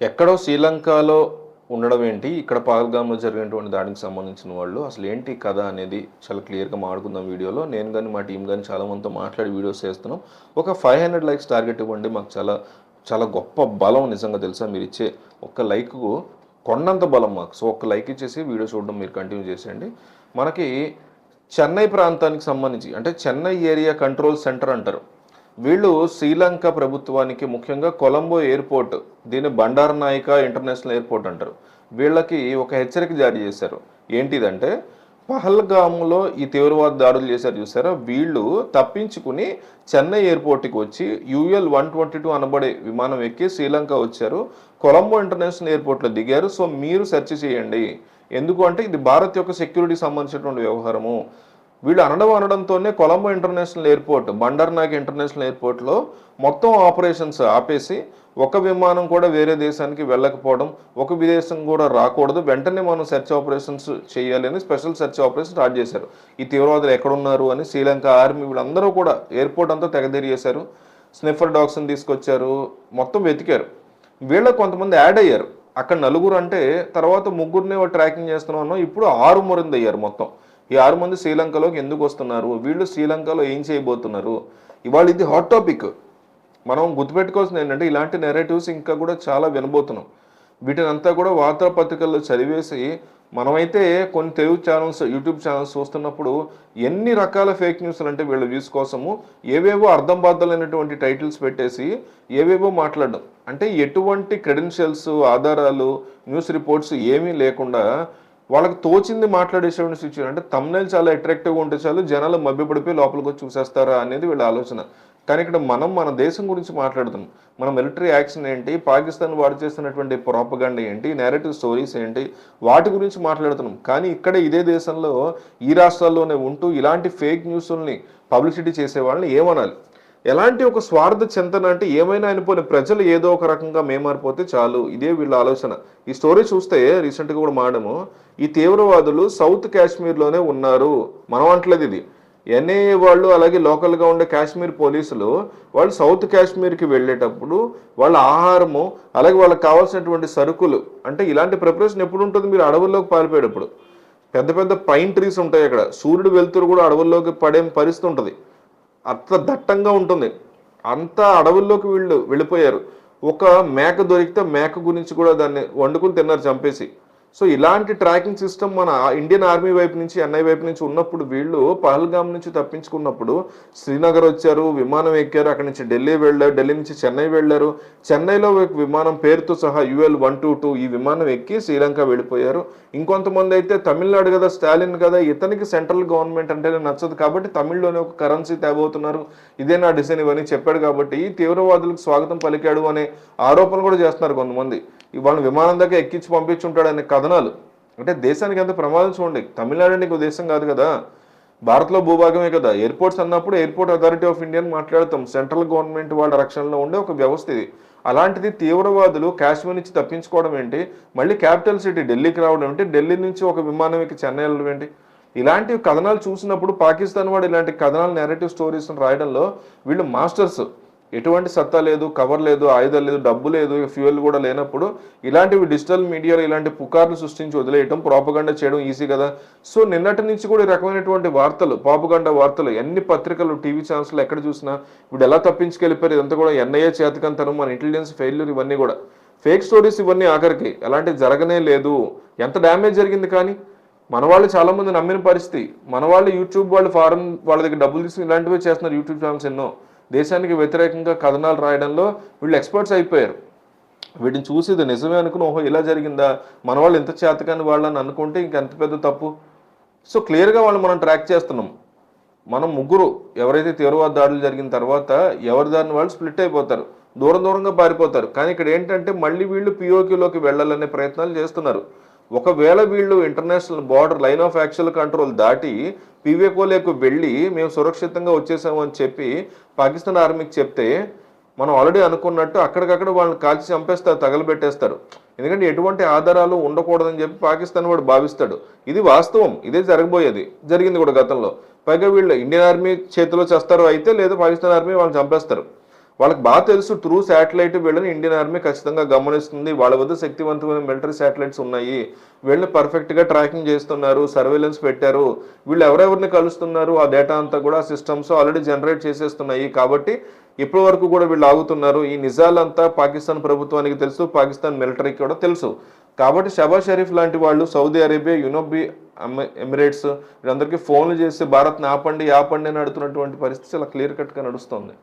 ఎక్కడో శ్రీలంకలో ఉండడం ఏంటి? ఇక్కడ పహల్గామ్లో జరిగినటువంటి దాడికి సంబంధించిన వాళ్ళు అసలు ఏంటి కథ అనేది చాలా క్లియర్గా మాట్లాడుకుందాం వీడియోలో. నేను కానీ మా టీం కానీ చాలామందితో మాట్లాడి వీడియోస్ చేస్తున్నాం. ఒక ఫైవ్ హండ్రెడ్ లైక్స్ టార్గెట్ ఇవ్వండి. మాకు చాలా చాలా గొప్ప బలం నిజంగా తెలుసా? మీరు ఇచ్చే ఒక్క లైక్కు కొండంత బలం మాకు. సో ఒక్క లైక్ ఇచ్చేసి వీడియో చూడడం మీరు కంటిన్యూ చేసేయండి. మనకి చెన్నై ప్రాంతానికి సంబంధించి అంటే చెన్నై ఏరియా కంట్రోల్ సెంటర్ అంటారు. వీళ్ళు శ్రీలంక ప్రభుత్వానికి ముఖ్యంగా కొలంబో ఎయిర్పోర్ట్ దీన్ని బండారనాయిక ఇంటర్నేషనల్ ఎయిర్పోర్ట్ అంటారు. వీళ్ళకి ఒక హెచ్చరిక జారీ చేశారు. ఏంటిదంటే పహల్గాములో ఈ తీవ్రవాద దాడులు చేశారు చూసారా? వీళ్ళు తప్పించుకుని చెన్నై ఎయిర్పోర్ట్కి వచ్చి యూఎల్ వన్ ట్వంటీ టూ అనబడే విమానం ఎక్కి శ్రీలంక వచ్చారు. కొలంబో ఇంటర్నేషనల్ ఎయిర్పోర్ట్లో దిగారు. సో మీరు సెర్చ్ చేయండి. ఎందుకు అంటే ఇది భారత్ యొక్క సెక్యూరిటీకి సంబంధించినటువంటి వ్యవహారము. వీళ్ళు అనడం అనడంతోనే Colombo international airport Bandaranaike international ఎయిర్పోర్ట్లో మొత్తం ఆపరేషన్స్ ఆపేసి ఒక విమానం కూడా వేరే దేశానికి వెళ్ళకపోవడం ఒక విదేశం కూడా రాకూడదు వెంటనే మనం సెర్చ్ ఆపరేషన్స్ చేయాలి అని స్పెషల్ సెర్చ్ ఆపరేషన్ స్టార్ట్ చేశారు. ఈ తీవ్రవాదులు ఎక్కడున్నారు అని శ్రీలంక ఆర్మీ వీళ్ళందరూ కూడా ఎయిర్పోర్ట్ అంతా తెగదేరియేశారు స్నిఫర్ డాగ్స్ని తీసుకొచ్చారు మొత్తం వెతికారు. వీళ్ళ కొంతమంది యాడ్ అయ్యారు. అక్కడ నలుగురు అంటే తర్వాత ముగ్గురిని ట్రాకింగ్ చేస్తున్నాను ఇప్పుడు ఆరు మంది అయ్యారు మొత్తం. ఈ ఆరు మంది శ్రీలంకలోకి ఎందుకు వస్తున్నారు? వీళ్ళు శ్రీలంకలో ఏం చేయబోతున్నారు? ఇవాళ ఇది హాట్ టాపిక్ మనం గుర్తుపెట్టుకోవాల్సింది ఏంటంటే ఇలాంటి నెరేటివ్స్ ఇంకా కూడా చాలా వినబోతున్నాం. వీటిని అంతా కూడా వార్తాపత్రికల్లో చదివేసి మనమైతే కొన్ని తెలుగు ఛానల్స్ యూట్యూబ్ ఛానల్స్ చూస్తున్నప్పుడు ఎన్ని రకాల ఫేక్ న్యూస్లు అంటే వీళ్ళ వ్యూస్ కోసము ఏవేవో అర్థం బాధలైనటువంటి టైటిల్స్ పెట్టేసి ఏవేవో మాట్లాడడం. అంటే ఎటువంటి క్రెడెన్షియల్స్ ఆధారాలు న్యూస్ రిపోర్ట్స్ ఏమీ లేకుండా వాళ్ళకి తోచింది మాట్లాడేసేటువంటి సిచ్యువేషన్ అంటే తమ్నైల్ చాలా అట్రాక్టివ్గా ఉంటే చాలు జనాలు మభ్యపడిపోయి లోపలికి వచ్చి చూసేస్తారా అనేది వీళ్ళ ఆలోచన. కానీ ఇక్కడ మనం మన దేశం గురించి మాట్లాడుతున్నాం. మన మిలిటరీ యాక్షన్ ఏంటి? పాకిస్తాన్ వాడు చేస్తున్నటువంటి ప్రాపగండ ఏంటి? నేరేటివ్ స్టోరీస్ ఏంటి? వాటి గురించి మాట్లాడుతున్నాం. కానీ ఇక్కడ ఇదే దేశంలో ఈ రాష్ట్రాల్లోనే ఉంటూ ఇలాంటి ఫేక్ న్యూస్ని పబ్లిసిటీ చేసే వాళ్ళని ఏమనాలి? ఎలాంటి ఒక స్వార్థ చింతన అంటే ఏమైనా అనిపోయిన ప్రజలు ఏదో ఒక రకంగా మేమారిపోతే చాలు. ఇదే వీళ్ళ ఆలోచన. ఈ స్టోరీ చూస్తే రీసెంట్గా కూడా మాడము ఈ తీవ్రవాదులు సౌత్ కాశ్మీర్లోనే ఉన్నారు. మనం అంటలేదు ఇది. ఎన్ఏ వాళ్ళు అలాగే లోకల్గా ఉండే కాశ్మీర్ పోలీసులు వాళ్ళు సౌత్ కాశ్మీర్కి వెళ్ళేటప్పుడు వాళ్ళ ఆహారము అలాగే వాళ్ళకి కావాల్సినటువంటి సరుకులు అంటే ఇలాంటి ప్రిపరేషన్ ఎప్పుడు ఉంటుంది? మీరు అడవుల్లోకి పారిపోయేటప్పుడు. పెద్ద పెద్ద పైన్ ట్రీస్ ఉంటాయి అక్కడ. సూర్యుడు వెలుతురు కూడా అడవుల్లోకి పడే పరిస్థితి ఉంటుంది. అంత దట్టంగా ఉంటుంది. అంత అడవుల్లోకి వీళ్ళు వెళ్ళిపోయారు. ఒక మేక దొరికితే మేక గురించి కూడా దాన్ని వండుకుని తిన్నారు చంపేసి. సో ఇలాంటి ట్రాకింగ్ సిస్టమ్ మన ఇండియన్ ఆర్మీ వైపు నుంచి ఎన్ఐ వైపు నుంచి ఉన్నప్పుడు వీళ్ళు పహల్గామ్ నుంచి తప్పించుకున్నప్పుడు శ్రీనగర్ వచ్చారు విమానం ఎక్కారు అక్కడి నుంచి ఢిల్లీ వెళ్ళారు ఢిల్లీ నుంచి చెన్నై వెళ్ళారు. చెన్నైలో విమానం పేరుతో సహా యుఎల్ వన్ టూ టూ ఈ విమానం ఎక్కి శ్రీలంక వెళ్ళిపోయారు. ఇంకొంతమంది అయితే తమిళనాడు కదా స్టాలిన్ కదా ఇతనికి సెంట్రల్ గవర్నమెంట్ అంటేనే నచ్చదు కాబట్టి తమిళ్ళోనే ఒక కరెన్సీ తేబోతున్నారు. ఇదే నా డిసైన్ ఇవన్నీ చెప్పాడు కాబట్టి ఈ తీవ్రవాదులకు స్వాగతం పలికాడు అనే ఆరోపణలు కూడా చేస్తున్నారు కొంతమంది. వాళ్ళని విమానం దగ్గర ఎక్కించి పంపించుంటాడనే కథనాలు. అంటే దేశానికి ఎంత ప్రమాదం చూడండి. తమిళనాడు నీకు దేశం కాదు కదా. భారత్లో భూభాగమే కదా. ఎయిర్పోర్ట్స్ అన్నప్పుడు ఎయిర్పోర్ట్ అథారిటీ ఆఫ్ ఇండియా మాట్లాడతాం. సెంట్రల్ గవర్నమెంట్ వాళ్ళ రక్షణలో ఉండే ఒక వ్యవస్థ ఇది. అలాంటిది తీవ్రవాదులు కాశ్మీర్ నుంచి తప్పించుకోవడం ఏంటి? మళ్ళీ క్యాపిటల్ సిటీ ఢిల్లీకి రావడం ఏంటి? ఢిల్లీ నుంచి ఒక విమానం ఎక్కి చెన్నై వెళ్ళడం ఏంటి? ఇలాంటి కథనాలు చూసినప్పుడు పాకిస్తాన్ వాడు ఇలాంటి కథనాలు నెరేటివ్ స్టోరీస్ రాయడంలో వీళ్ళు మాస్టర్స్ ఎటువంటి సత్తా లేదు కవర్ లేదు ఆయుధం లేదు డబ్బు లేదు ఫ్యూయల్ కూడా లేనప్పుడు ఇలాంటివి డిజిటల్ మీడియాలో ఇలాంటి పుకార్లు సృష్టించి వదిలేయటం ప్రాపగండ చేయడం ఈజీ కదా. సో నిన్నటి నుంచి కూడా ఈ రకమైనటువంటి వార్తలు పాపగండ వార్తలు ఎన్ని పత్రికలు టీవీ ఛానల్స్లో ఎక్కడ చూసినా ఇప్పుడు ఎలా తప్పించుకెళ్ళిపోయారు ఇదంతా కూడా ఎన్ఐఏ చేతకంతనం మన ఇంటెలిజెన్స్ ఫెయిల్యూర్ ఇవన్నీ కూడా. ఫేక్ స్టోరీస్ ఇవన్నీ ఆఖరికి అలాంటివి జరగనే లేదు. ఎంత డ్యామేజ్ జరిగింది కానీ మన వాళ్ళు చాలా మంది నమ్మిన పరిస్థితి. మన వాళ్ళు యూట్యూబ్ వాళ్ళు ఫారెన్ వాళ్ళ దగ్గర డబ్బులు తీసుకుని ఇలాంటివే చేస్తున్నారు యూట్యూబ్ ఛానల్స్ ఎన్నో. దేశానికి వ్యతిరేకంగా కథనాలు రాయడంలో వీళ్ళు ఎక్స్పర్ట్స్ అయిపోయారు. వీటిని చూసి ఇది నిజమే అనుకుని ఓహో ఇలా జరిగిందా? మన వాళ్ళు ఎంత చేతకాని వాళ్ళని అనుకుంటే ఇంకెంత పెద్ద తప్పు? సో క్లియర్గా వాళ్ళు మనం ట్రాక్ చేస్తున్నాం. మనం ముగ్గురు ఎవరైతే తీవ్రవాద దాడులు జరిగిన తర్వాత ఎవరి దారిని వాళ్ళు స్ప్లిట్ అయిపోతారు. దూరం దూరంగా పారిపోతారు. కానీ ఇక్కడ ఏంటంటే మళ్ళీ వీళ్ళు పిఓక్యూలోకి వెళ్ళాలనే ప్రయత్నాలు చేస్తున్నారు. ఒకవేళ వీళ్ళు international border line of actual control దాటి పీవేకోలేకు వెళ్ళి మేము సురక్షితంగా వచ్చేసాము అని చెప్పి పాకిస్తాన్ ఆర్మీకి చెప్తే మనం ఆల్రెడీ అనుకున్నట్టు అక్కడికక్కడ వాళ్ళని కాల్చి చంపేస్తారు తగలబెట్టేస్తారు. ఎందుకంటే ఎటువంటి ఆధారాలు ఉండకూడదని చెప్పి పాకిస్తాన్ వాడు భావిస్తాడు. ఇది వాస్తవం. ఇదే జరగబోయేది. జరిగింది కూడా గతంలో. పైగా వీళ్ళు ఇండియన్ ఆర్మీ చేతిలో చేస్తారు అయితే లేదా పాకిస్తాన్ ఆర్మీ వాళ్ళని చంపేస్తారు. వాళ్ళకి బాగా తెలుసు ట్రూ శాటిలైట్ వీళ్ళని ఇండియన్ ఆర్మీ ఖచ్చితంగా గమనిస్తుంది. వాళ్ళ వద్ద శక్తివంతమైన మిలిటరీ శాటిలైట్స్ ఉన్నాయి. వీళ్ళని పర్ఫెక్ట్గా ట్రాకింగ్ చేస్తున్నారు సర్వేలెన్స్ పెట్టారు. వీళ్ళు ఎవరెవరిని కలుస్తున్నారు ఆ డేటా అంతా కూడా సిస్టమ్స్ ఆల్రెడీ జనరేట్ చేసేస్తున్నాయి. కాబట్టి ఇప్పటి వరకు కూడా వీళ్ళు ఆగుతున్నారు. ఈ నిజాలంతా పాకిస్తాన్ ప్రభుత్వానికి తెలుసు పాకిస్తాన్ మిలిటరీకి కూడా తెలుసు. కాబట్టి షబా షరీఫ్ లాంటి వాళ్ళు సౌదీ అరేబియా యునోబి ఎమిరేట్స్ వీళ్ళందరికీ ఫోన్లు చేసి భారత్ని ఆపండి ఆపండి అని అడుగుతున్నటువంటి పరిస్థితి చాలా క్లియర్ కట్గా నడుస్తుంది.